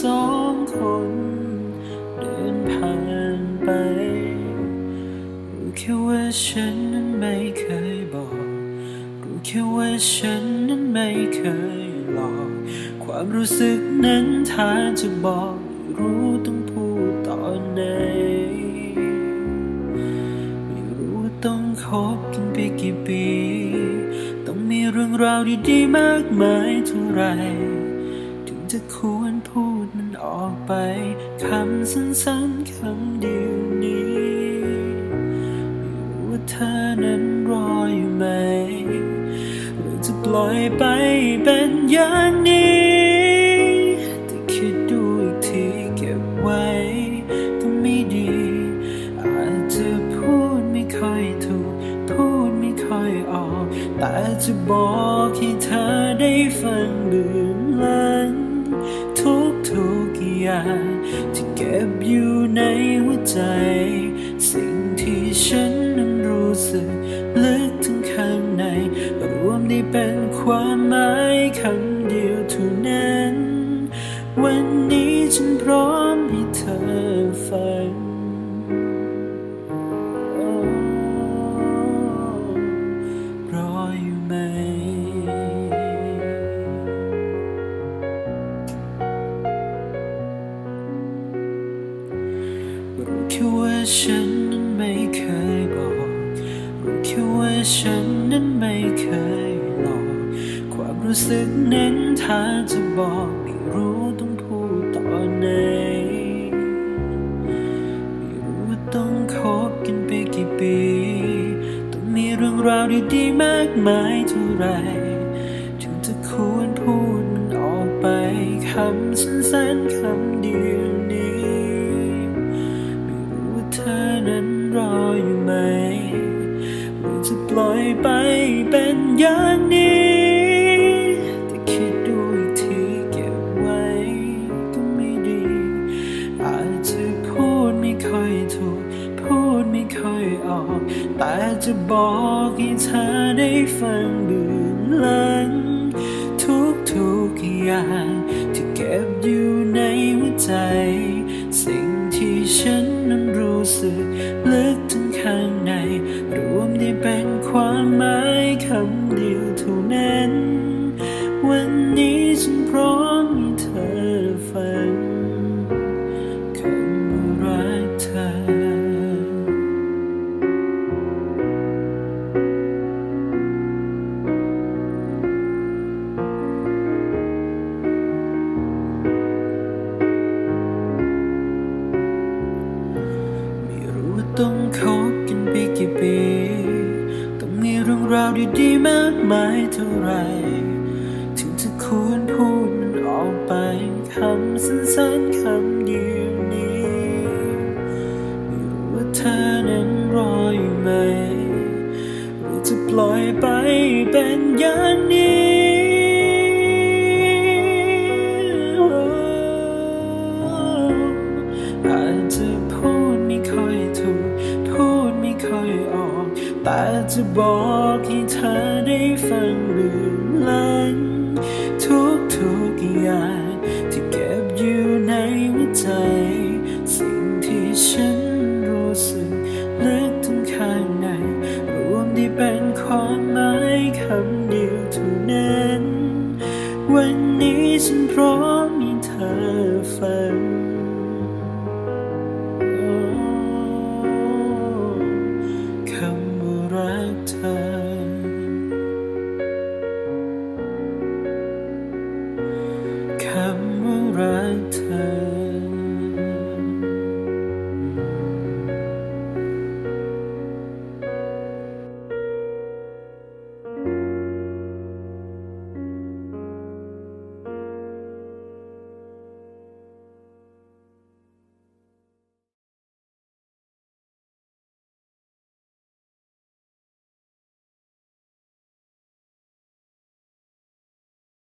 สองคน เดินผ่านไปรู้แค่ว่าฉันนั้นไม่เคยบอกรู้แค่ว่าฉันนั้นไม่เคยหลอกความรู้สึกนั้นถ้าจะบอกไม่รู้ต้องพูดตอนไหนไม่รู้ว่าต้องคบกันไปกี่ปี ต้องมีเรื่องราวดีๆมากมายเท่าไรถึงจะคู ออกไปคำสั้นๆคำเดียวนี้รู้ว่าเธอนั้นรออยู่ไหม หรือจะปล่อยไปเป็นอย่างนี้แต่คิดดูอีกทีเก็บไว้ก็ไม่ดี อาจจะพูดไม่ค่อยถูก พูดไม่ค่อยออก แต่จะบอกให้เธอได้ฟังลืมลันทุกทุกๆอ ยาที่เก็บอยู่ในหัวใจ สิ่งที่ฉันนั้นรู้สึกลึกถึงข้างใน รวมได้เป็นความหมายคำเดียวเท่านั้น วันนี้ฉันพร้อมให้เธอ ค่ว่าฉันนั้นไม่เคยบอกรู้แค่ว่าฉันนั้นไม่เคยหลอก ความรู้สึกนั้นถ้าจะบอกไม่รู้ต้องพูดตอนไหน ไม่รู้ว่าต้องคบกันไปกี่ปี ต้องมีเรื่องราวดีๆมากมายเท่าไหรถึงจะควรพูดมันออกไปคำสั้นๆคำเดียว รออยู่ไหมหรือจะปล่อยไปเป็นอย่างนี้แต่คิดดูอีกทีเก็บไว้ก็ไม่ดี อาจจะพูดไม่ค่อยถูก พูดไม่ค่อยออก แต่จะบอกให้เธอได้ฟังลืมลัน เป็นความหมายคำเดียวเท่านั้น วันนี้ฉันพร้อมให้เธอฟังคำรักเธอไม่รู้ต้องคบกัาวดีๆมากมายเท่าไรถึงจะควรพูดมันออกไปคำสั้นๆคำเดียวนี้ไม่รู้ว่าเธอนั้นรออยู่ไหมหรือจะปล่อยไปเป็น แต่จะบอกให้เธอได้ฟังลืมลังทุกทุกอย่างที่เก็บอยู่ในหัวใจ camera and turn.